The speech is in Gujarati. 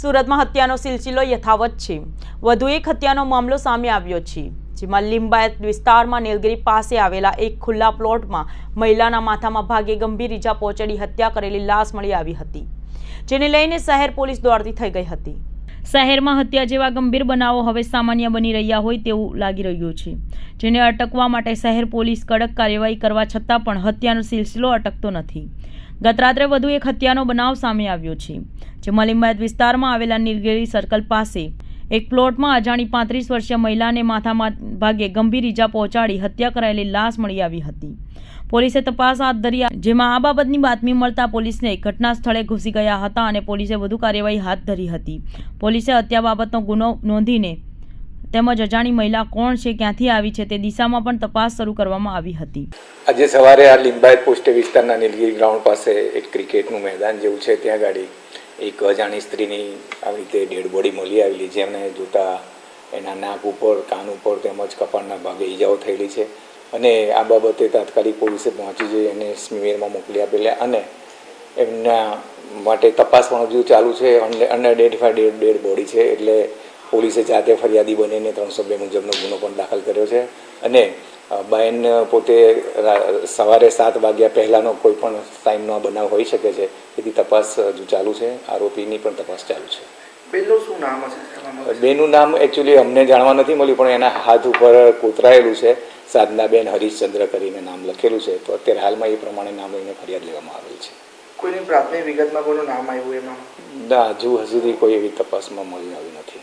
સુરતમાં હત્યાનો સિલસિલો યથાવત છે. વધુ એક હત્યાનો મામલો સામે આવ્યો છે, જેમાં લિંબાયત વિસ્તારમાં નીલગિરી પાસે આવેલા એક ખુલ્લા પ્લોટમાં મહિલાના માથામાં ભાગે ગંભીર ઈજા પહોંચાડી હત્યા કરેલી લાશ મળી આવી હતી, જેને લઈને શહેર પોલીસ દોડતી થઈ ગઈ હતી. શહેરમાં હત્યા જેવા ગંભીર બનાવો હવે સામાન્ય બની રહ્યા હોય તેવું લાગી રહ્યું છે, જેને અટકવા માટે શહેર પોલીસ કડક કાર્યવાહી કરવા છતાં પણ હત્યાનો સિલસિલો અટકતો નથી. ગત રાત્રે વધુ એક હત્યાનો બનાવ સામે આવ્યો છે જેમાં લિંબાયત વિસ્તારમાં આવેલા નીલગિરી સર્કલ પાસે એક પ્લોટમાં અજાણી પાંત્રીસ વર્ષીય મહિલાને માથામાં ભાગે ગંભીર ઈજા પહોંચાડી હત્યા કરાયેલી લાશ મળી આવી હતી. પોલીસે તપાસ હાથ ધરી જેમાં આ બાબતની બાતમી મળતા પોલીસને ઘટના સ્થળે ઘૂસી ગયા હતા અને પોલીસે વધુ કાર્યવાહી હાથ ધરી હતી. પોલીસે હત્યા બાબતનો ગુનો નોંધીને તેમજ અજાણી મહિલા કોણ છે, ક્યાંથી આવી છે તે દિશામાં પણ તપાસ શરૂ કરવામાં આવી હતી. આજે સવારે આ લિંબાયત પોસ્ટ વિસ્તારના નીલગીરી ગ્રાઉન્ડ પાસે એક ક્રિકેટનું મેદાન જેવું છે, ત્યાં ગાડી એક અજાણી સ્ત્રીની આવી રીતે ડેડ બોડી મળી આવેલી જેમને જોતા એના નાક ઉપર, કાન ઉપર તેમજ કપાળના ભાગે ઈજાઓ થયેલી છે. અને આ બાબતે તાત્કાલિક પોલીસે પહોંચી જઈ અને સ્મીવેરમાં મોકલી આપેલા અને એમના માટે તપાસ પણ હજુ ચાલુ છે. અનઆઇડેન્ટિફાઈડ ડેડ ડેડ બોડી છે. એટલે પોલીસે જાતે ફરિયાદી બનીને ત્રણસો બે મુજબનો ગુનો પણ દાખલ કર્યો છે. અને બહેન પોતે સવારે સાત વાગ્યા પહેલાંનો કોઈ પણ ટાઈમનો બનાવ હોઈ શકે છે તેથી તપાસ હજુ ચાલુ છે. આરોપીની પણ તપાસ ચાલુ છે. બેનનું શું નામ હશે? એમાં બેનું નામ એકચ્યુઅલી અમને જાણવા નથી મળ્યું પણ એના હાથ ઉપર કોતરાયેલું છે. સાધનાબેન હરીશચંદ્ર કરીને નામ લખેલું છે. તો અત્યારે હાલમાં એ પ્રમાણે નામ લઈને ફરિયાદ લેવામાં આવેલ છે. કોઈની પ્રાથમિક વિગતમાં કોઈનું નામ આવ્યું એમાં? ના હજુ સુધી કોઈ એવી તપાસમાં મળી આવી નથી.